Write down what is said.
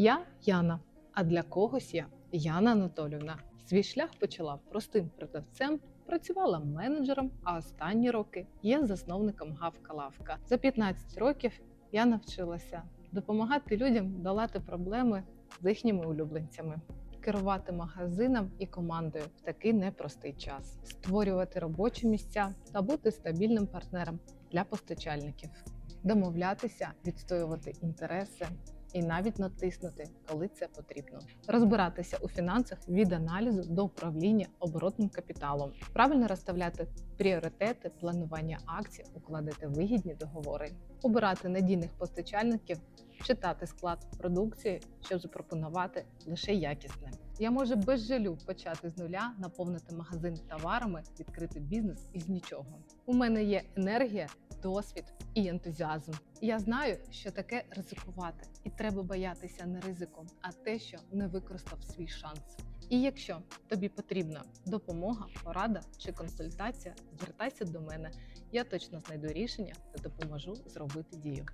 Я Яна, а для когось я Яна Анатолівна. Свій шлях почала простим продавцем, працювала менеджером, а останні роки є засновником Гавка Лавка. За 15 років я навчилася допомагати людям долати проблеми з їхніми улюбленцями, керувати магазином і командою в такий непростий час, створювати робочі місця та бути стабільним партнером для постачальників, домовлятися, відстоювати інтереси і навіть натиснути, коли це потрібно. Розбиратися у фінансах від аналізу до управління оборотним капіталом, правильно розставляти пріоритети, планування акцій, укладати вигідні договори, обирати надійних постачальників, читати склад продукції, щоб запропонувати лише якісне. Я можу без жалю почати з нуля, наповнити магазин товарами, відкрити бізнес із нічого. У мене є енергія, досвід і ентузіазм. Я знаю, що таке ризикувати, і треба боятися не ризику, а те, що не використав свій шанс. І якщо тобі потрібна допомога, порада чи консультація, звертайся до мене. Я точно знайду рішення та допоможу зробити дію.